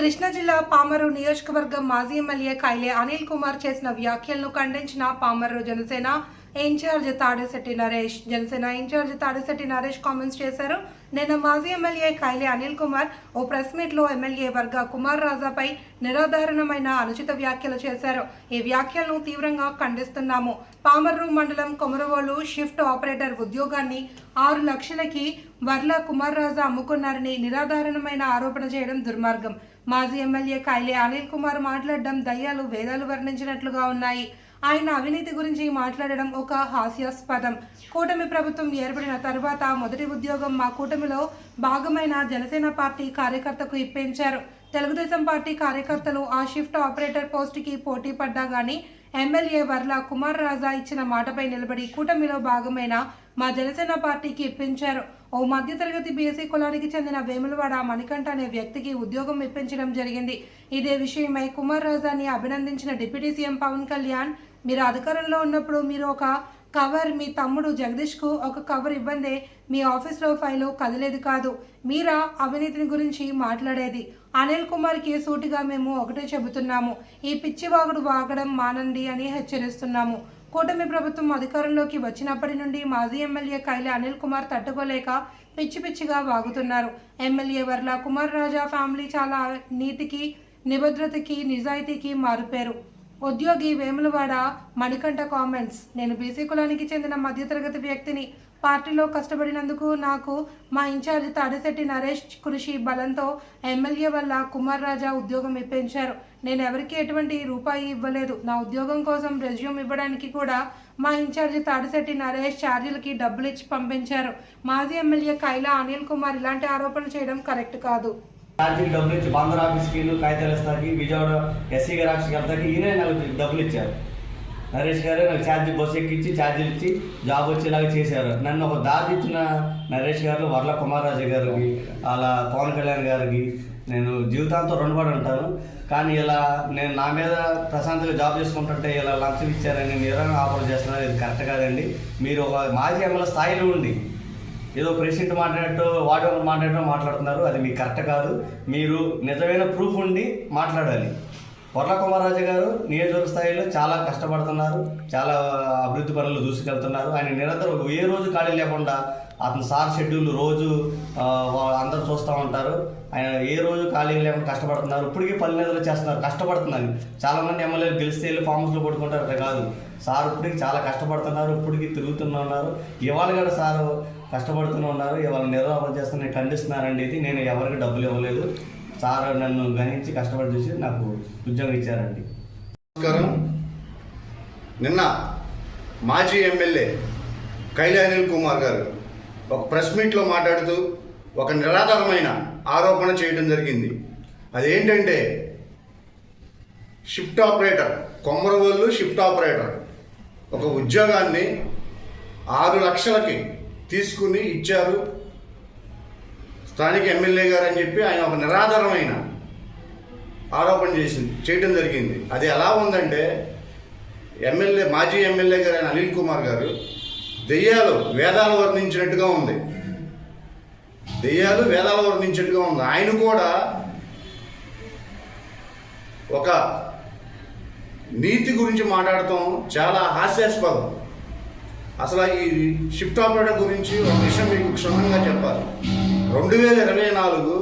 కృష్ణా జిల్లా పామరు నియోజకవర్గం మాజీ ఎమ్మెల్యే కైలే అనిల్ కుమార్ చేసిన వ్యాఖ్యలను ఖండించిన Pamarru Janasena in charge Tadisetti Naresh. Janasena in charge Tadisetti Naresh comments చేశారు. నిన్న మాజీ ఎమ్మెల్యే కైలే అనిల్ కుమార్ ఓ ప్రెస్ మీట్లో ఎమ్మెల్యే వర్గ కుమార్ రాజాపై నిరాధారణమైన అనుచిత వ్యాఖ్యలు చేశారు. ఈ వ్యాఖ్యలను తీవ్రంగా ఖండిస్తున్నాము. పామర్రు మండలం కొమరవోలు షిఫ్ట్ ఆపరేటర్ ఉద్యోగాన్ని ఆరు లక్షలకి వర్ల కుమార్ రాజా అమ్ముకున్నారని నిరాధారణమైన ఆరోపణ చేయడం దుర్మార్గం. మాజీ ఎమ్మెల్యే కైలే అనిల్ కుమార్ మాట్లాడడం దయ్యాలు వేదాలు వర్ణించినట్లుగా ఉన్నాయి. ఆయన అవినీతి గురించి మాట్లాడడం ఒక హాస్యాస్పదం. కూటమి ప్రభుత్వం ఏర్పడిన తర్వాత మొదటి ఉద్యోగం మా కూటమిలో భాగమైన జనసేన పార్టీ కార్యకర్తకు ఇప్పించారు. తెలుగుదేశం పార్టీ కార్యకర్తలు ఆ షిఫ్ట్ ఆపరేటర్ పోస్టుకి పోటీ పడ్డా కానీ ఎమ్మెల్యే వర్ల కుమార్ రాజా ఇచ్చిన మాటపై నిలబడి కూటమిలో భాగమైన మా జనసేన పార్టీకి ఇప్పించారు ఓ మధ్యతరగతి బీఎస్సీ కులానికి చెందిన వేములవాడ మణికంఠ అనే వ్యక్తికి ఉద్యోగం ఇప్పించడం జరిగింది. ఇదే విషయమై కుమార్ రాజాని అభినందించిన డిప్యూటీ సీఎం పవన్ కళ్యాణ్ మీరు అధికారంలో ఉన్నప్పుడు మీరు ఒక కవర్ మీ తమ్ముడు జగదీష్కు ఒక కవర్ ఇవ్వందే మీ ఆఫీస్లో ఫైలు కదిలేదు కాదు. మీరా అవినీతిని గురించి మాట్లాడేది. అనిల్ కుమార్కి సూటిగా మేము ఒకటే చెబుతున్నాము. ఈ పిచ్చివాగుడు వాగడం మానండి అని హెచ్చరిస్తున్నాము. కూటమి ప్రభుత్వం అధికారంలోకి వచ్చినప్పటి నుండి మాజీ ఎమ్మెల్యే కైలే అనిల్ కుమార్ తట్టుకోలేక పిచ్చి పిచ్చిగా వాగుతున్నారు. ఎమ్మెల్యే వర్ల కుమార్ రాజా ఫ్యామిలీ చాలా నీతికి నిభద్రతకి నిజాయితీకి మారుపేరు. ఉద్యోగి వేములవాడ మణికంఠ కామెంట్స్ నేను బీసీ కులానికి చెందిన మధ్యతరగతి వ్యక్తిని. పార్టీలో కష్టపడినందుకు నాకు మా ఇన్ఛార్జ్ తాడిశెట్టి నరేష్ కృషి బలంతో ఎమ్మెల్యే వల్ల కుమార్ రాజా ఉద్యోగం ఇప్పించారు. నేను ఎవరికి ఎటువంటి రూపాయి ఇవ్వలేదు. నా ఉద్యోగం కోసం రెజ్యూమ్ ఇవ్వడానికి కూడా మా ఇన్ఛార్జ్ తాడిశెట్టి నరేష్ ఛార్జీలకి డబ్బులు ఇచ్చి పంపించారు. మాజీ ఎమ్మెల్యే కైలా అనిల్ కుమార్ ఇలాంటి ఆరోపణలు చేయడం కరెక్ట్ కాదు. ఛార్జీలు డబ్బులు ఇచ్చి బందర్ ఆఫీస్కి ఇల్లు కాగితాలు ఇస్తాకి విజయవాడ ఎస్సీ గారి ఆఫీస్కి వెళ్తాకి ఈయనే నాకు డబ్బులు ఇచ్చారు. నరేష్ గారు నాకు ఛార్జీ బస్సు ఎక్కించి ఛార్జీలు ఇచ్చి జాబ్ వచ్చేలాగా చేశారు. నన్ను ఒక దారి ఇచ్చిన నరేష్ గారు వర్ల కుమారరాజు గారికి అలా పవన్ కళ్యాణ్ గారికి నేను జీవితాంతం రుణపడి ఉంటాను. కానీ ఇలా నేను నా మీద ప్రశాంతంగా జాబ్ చేసుకుంటుంటే ఇలా లంచం ఇచ్చారని నిరంగా ఆఫర్ చేస్తున్నారు. ఇది కరెక్ట్ కాదండి. మీరు ఒక మాజీ ఎమ్మెల్యే స్థాయిలో ఉండి ఏదో ప్రెసిడెంట్ మాట్లాడటో వాటి ఒకరు మాట్లాడటం మాట్లాడుతున్నారు. అది మీకు కరెక్ట్ కాదు. మీరు నిజమైన ప్రూఫ్ ఉండి మాట్లాడాలి. వర్ల కుమారరాజు గారు నియోజకవర్గ స్థాయిలో చాలా కష్టపడుతున్నారు. చాలా అభివృద్ధి పనులు దూసుకెళ్తున్నారు. ఆయన నిరంతరం ఏ రోజు ఖాళీ లేకుండా అతను సార్ షెడ్యూల్ రోజు అందరూ చూస్తూ ఉంటారు. ఆయన ఏ రోజు ఖాళీ లేకుండా కష్టపడుతున్నారు. ఇప్పటికీ పని నిధులు చేస్తున్నారు. కష్టపడుతున్నారు. చాలామంది ఎమ్మెల్యేలు గెలిస్తే వెళ్ళి ఫామ్ హౌస్లో కొట్టుకుంటారు కాదు. సార్ ఇప్పటికి చాలా కష్టపడుతున్నారు. ఇప్పటికి తిరుగుతున్నారు ఉన్నారు. ఇవాళ కూడా సారు కష్టపడుతూనే ఉన్నారు. ఇవాళ నిర్వాహం చేస్తున్న ఖండిస్తున్నారండి ఇది. నేను ఎవరికి డబ్బులు ఇవ్వలేదు. సార్ నన్ను గణించి కష్టపడి చూసి నాకు ఉద్యోగం ఇచ్చారండి. నమస్కారం. నిన్న మాజీ ఎమ్మెల్యే కైలానిల్ కుమార్ గారు ఒక ప్రెస్ మీట్లో మాట్లాడుతూ ఒక నిరాధారమైన ఆరోపణ చేయడం జరిగింది. అదేంటంటే shift operator Kommaravallu shift operator ఒక ఉద్యోగాన్ని ఆరు లక్షలకి తీసుకుని ఇచ్చారు. స్థానిక ఎమ్మెల్యే గారు అని చెప్పి ఆయన ఒక నిరాధారమైన ఆరోపణ చేసింది చేయడం జరిగింది. అది ఎలా ఉందంటే ఎమ్మెల్యే మాజీ ఎమ్మెల్యే గారు అయిన అనిల్ కుమార్ గారు దెయ్యాలు వేదాలు వర్ణించినట్టుగా ఉంది. దెయ్యాలు వేదాలు వర్ణించినట్టుగా ఉంది. ఆయన కూడా ఒక నీతి గురించి మాట్లాడటం చాలా హాస్యాస్పదం. అసలు ఈ షిఫ్ట్ ఆపరేటర్ గురించి ఒక విషయం మీకు క్షుణ్ణంగా చెప్పాలి. రెండు వేల ఇరవై నాలుగు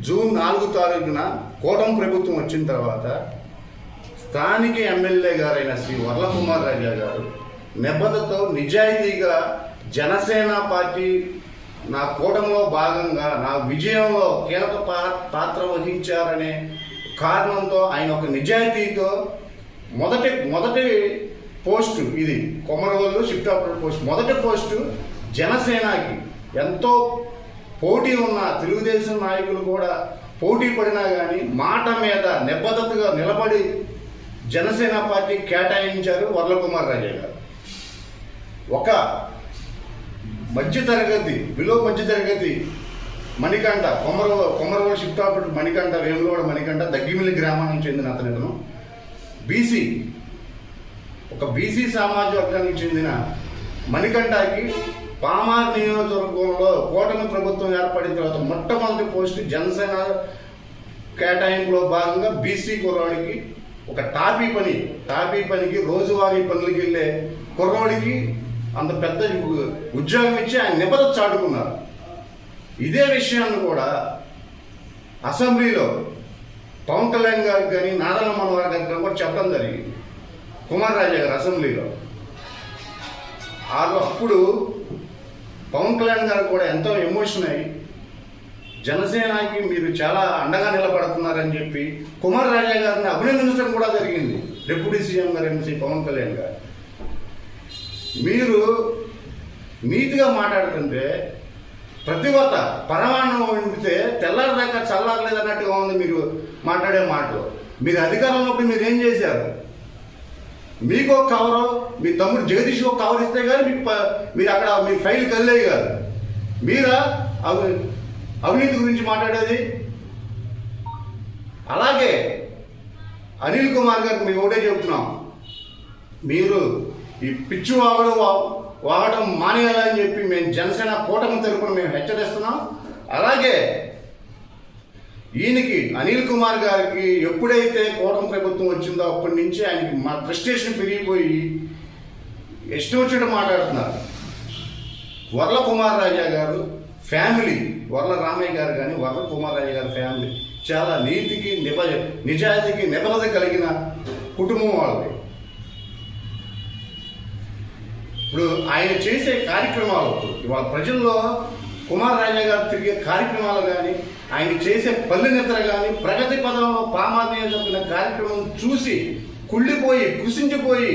జూన్ నాలుగు తారీఖున కూటమి ప్రభుత్వం వచ్చిన తర్వాత స్థానిక ఎమ్మెల్యే గారైన శ్రీ వరలకుమార్ రాజా గారు నిబద్ధతో నిజాయితీగా జనసేన పార్టీ నా కూటమిలో భాగంగా నా విజయంలో కీలక పా- పాత్ర వహించారనే కారణంతో ఆయన ఒక నిజాయితీతో మొదటి మొదటి పోస్ట్ ఇది కొమరవల్లు షిఫ్ట్ ఆపరేటర్ పోస్ట్. మొదటి పోస్టు జనసేనకి ఎంతో పోటీ ఉన్న తెలుగుదేశం నాయకులు కూడా పోటీ పడినా కానీ మాట మీద నిబద్ధతగా నిలబడి జనసేన పార్టీ కేటాయించారు వరలకుమార్ రాజా గారు. ఒక మధ్యతరగతి బిలో మధ్యతరగతి మణికంఠ కొమర కొమరవోలు షిఫ్ట్ ఆపరేటర్ మణికంఠ వేములవాడ మణికంఠ దగ్గిమిల్లి గ్రామానికి చెందిన అతను బీసీ ఒక బీసీ సామాజిక వర్గానికి చెందిన మణికంఠకి పామార్ నియోజకవర్గంలో కూటమి ప్రభుత్వం ఏర్పడిన తర్వాత మొట్టమొదటి పోస్ట్ జనసేన కేటాయింపులో భాగంగా బీసీ కుర్రాడికి ఒక టాపీ పని టాపీ పనికి రోజువారీ పనులకి వెళ్ళే కుర్రాడికి అంత పెద్ద ఉద్యోగం ఇచ్చి ఆయన నిబద్ధ చాటుకున్నారు. ఇదే విషయాన్ని కూడా అసెంబ్లీలో పవన్ కళ్యాణ్ గారికి కానీ నారాయణ మనోహర్ గారికి కూడా చెప్పడం జరిగింది. కుమార్ రాజా గారు అసెంబ్లీలో. ఆ అప్పుడు పవన్ కళ్యాణ్ గారు కూడా ఎంతో ఎమోషన్ అయ్యి జనసేనకి మీరు చాలా అండగా నిలబడుతున్నారని చెప్పి కుమార్ రాజా గారిని అభినందించడం కూడా జరిగింది. డిప్యూటీ సీఎం గారు ఎంసీ పవన్ కళ్యాణ్ గారు. మీరు నీతిగా మాట్లాడుతుంటే ప్రతివత పరమాన్నం వండితే తెల్లారిదాకా చల్లారలేదు అన్నట్టుగా ఉంది మీరు మాట్లాడే మాటలు. మీరు అధికారంలో ఉన్నప్పుడు మీరు ఏం చేశారు? మీకు ఒక కవరు మీ తమ్ముడు జగదీష్ ఒక కవర్ ఇస్తే కానీ మీకు ప- మీరు అక్కడ మీ ఫైల్ కదిలే కాదు. మీరా అవి అవినీతి గురించి మాట్లాడేది? అలాగే అనిల్ కుమార్ గారికి మేము ఒకటే చెప్తున్నాం. మీరు ఈ పిచ్చి వాగడం వాగడం మానేయాలని చెప్పి మేము జనసేన కూటమి తరపున మేము హెచ్చరిస్తున్నాం. అలాగే ఈయనకి అనిల్ కుమార్ గారికి ఎప్పుడైతే కూటమి ప్రభుత్వం వచ్చిందో అప్పటి నుంచి ఆయనకి మా ఫ్రస్ట్రేషన్ పెరిగిపోయి ఇష్టం వచ్చినట్టు మాట్లాడుతున్నారు. వర్ల కుమార్ రాజా గారు ఫ్యామిలీ వర్ల రామయ్య గారు కానీ వర్ల కుమార్ రాజా గారి ఫ్యామిలీ. చాలా నీతికి నిబ నిజాయితీకి నిబద్ధత కలిగిన కుటుంబం వాళ్ళది. ఇప్పుడు ఆయన చేసే కార్యక్రమాలు ఇవాళ ప్రజల్లో కుమార్ రాజా గారు తిరిగే కార్యక్రమాలు కానీ ఆయన చేసే పల్లె నిద్ర కానీ ప్రగతి పదంలో పామాత్మీయ చెప్పిన కార్యక్రమం చూసి కుళ్ళిపోయి కుసించిపోయి